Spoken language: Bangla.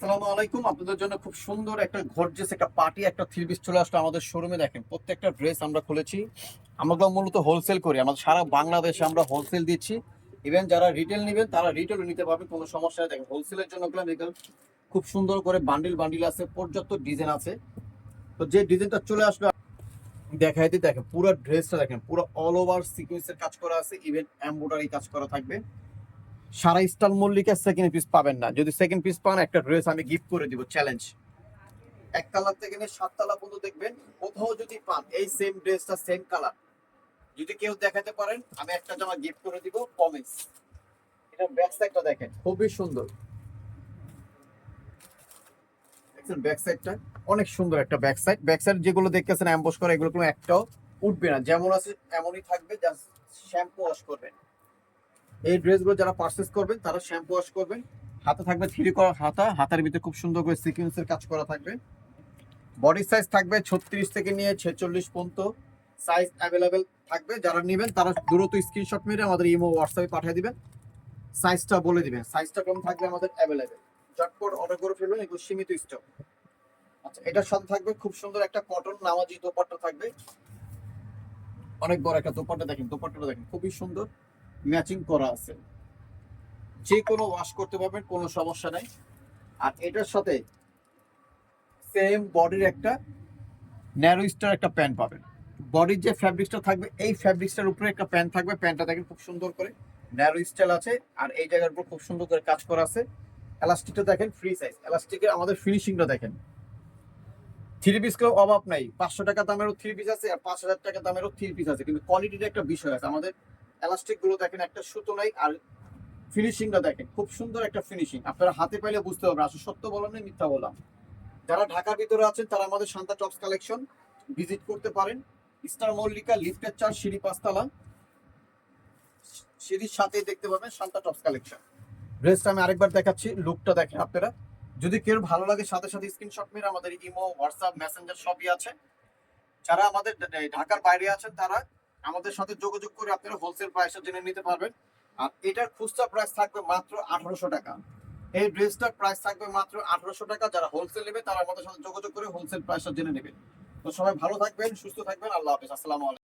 আসসালামু আলাইকুম। আপনাদের জন্য খুব সুন্দর একটা গর্জিয়াস একটা পার্টি একটা থ্রি পিস চলে আসলো আমাদের শোরুমে দেখেন। প্রত্যেকটা ড্রেস আমরা খুলেছি। আমরা মূলত হোলসেল করি। আমাদের সারা বাংলাদেশে আমরা হোলসেল দিচ্ছি। ইভেন যারা রিটেল নেবেন, তারা রিটেলও নিতে পারবে, কোনো সমস্যা নেই। দেখেন হোলসেলের জন্য এগুলো খুব সুন্দর করে বান্ডিল বান্ডিল আছে, পর্যাপ্ত ডিজাইন আছে। তো যে ডিজাইনটা চলে আসলো দেখাইতে দেখেন, পুরো ড্রেসটা দেখেন, পুরো অল ওভার সিকুয়েন্সের কাজ করা আছে। ইভেন এমব্রয়ডারি কাজ করা থাকবে। সারা স্টাইল মল্লিকা সেকেন্ড পিস পাবেন না। যদি সেকেন্ড পিস পান, একটা ড্রেস আমি গিফট করে দিব চ্যালেঞ্জ এক কালার থেকে নিয়ে সাত তালা পর্যন্ত দেখবেন, কোথাও যদি পান, এই সেম ড্রেসটা সেম কালার যদি কেউ দেখাতে পারেন, আমি একটা জামা গিফট করে দিব কমেন্টস এটা ব্যাক সাইডটা দেখেন, খুবই সুন্দর। দেখছেন ব্যাক সাইডটা অনেক সুন্দর একটা ব্যাক সাইড ব্যাক সাইড যেগুলো দেখতেছেন অ্যাম্বস করা, এগুলো কোনো একটাও উঠবে না। যেমন আছে, এমনই থাকবে জাস্ট শ্যাম্পু ওয়াশ করবেন। এই ড্রেসগুলো যারা পারচেস করবেন, তারা শ্যাম্পু ওয়াশ করবেন। হাতে থাকবে থ্রি করা হাতা, হাতার ভিতরে খুব সুন্দর করে সিকুয়েন্সের কাজ করা থাকবে। বডি সাইজ থাকবে ছত্রিশ থেকে নিয়ে ছেচল্লিশ পর্যন্ত। সাইজ অ্যাভেলেবেল থাকবে। যারা নেবেন, তারা দ্রুত স্ক্রিনশট মেরে আমাদের ইমো হোয়াটসঅ্যাপে পাঠিয়ে দিবেন। সাইজটা বলে দিবেন। সাইজটা কম থাকবে আমাদের অ্যাভেলেবেল ঝটপট অর্ডার করে ফেলবেন এগুলো সীমিত স্টক আচ্ছা এটার সাথে থাকবে খুব সুন্দর একটা কটন নামাজি দোপাট্টা থাকবে। অনেক বড় একটা দোপাট্টা দেখেন, দোপাট্টাটা দেখেন, খুবই সুন্দর। ম্যাচিং করা আছে। যে কোনো ওয়াশ করতে পারবেন, কোনো সমস্যা নাই। আর এটার সাথে সেম বডির একটা ন্যারো স্টার একটা প্যান্ট পাবেন। বডির যে ফ্যাব্রিক্সটা থাকবে, এই ফ্যাব্রিক্সটার উপরে একটা প্যান্ট থাকবে। প্যান্টটা দেখেন খুব সুন্দর করে ন্যারো স্টাইল আছে আর এই জায়গার উপর খুব সুন্দর করে কাজ করা আছে। এলাস্টিকটা দেখেন ফ্রি সাইজ এলাস্টিকের আমাদের ফিনিশিংটা দেখেন। থ্রি পিস কেউ অভাব নাই। পাঁচশো টাকা দামেরও থ্রি পিস আছে আর পাঁচ হাজার টাকা দামেরও থ্রি পিস আছে। কিন্তু কোয়ালিটির একটা বিষয় আছে। আমাদের এলাস্টিকগুলো দেখেন, একটা সুতো নাই, আর ফিনিশিংটা দেখেন, খুব সুন্দর একটা ফিনিশিং আপনারা হাতে পাইলে বুঝতে পারবেন, আসলে সত্য বললাম না মিথ্যা বললাম যারা ঢাকার ভিতরে আছেন, তারা আমাদের শান্তা টপস কালেকশন ভিজিট করতে পারেন। স্টার মল্লিকা লিফটের চার সিঁড়ি পাঁচতলা। সিঁড়ির সাথে দেখতে পাবেন শান্তা টপস কালেকশন ড্রেসটা আমি আরেকবার দেখাচ্ছি লুকটা দেখেন আপনারা। যদি কেউ ভালো লাগে, সাথে সাথে স্ক্রিনশট মেরে আমাদের ইমো হোয়াটসঅ্যাপ মেসেঞ্জার সবই আছে। যারা আমাদের ঢাকার বাইরে আছেন, তারা আমাদের সাথে যোগাযোগ করে আপনারা হোলসেল প্রাইসটা জেনে নিতে পারবেন। আর এটার খুচরা প্রাইস থাকবে মাত্র আঠারোশো টাকা। এই ড্রেসটার প্রাইস থাকবে মাত্র আঠারোশো টাকা। যারা হোলসেল নেবে, তারা আমাদের সাথে যোগাযোগ করে হোলসেল প্রাইসটা জেনে নেবেন তো সবাই ভালো থাকবেন, সুস্থ থাকবেন। আল্লাহ হাফিজ। আসসালামু আলাইকুম।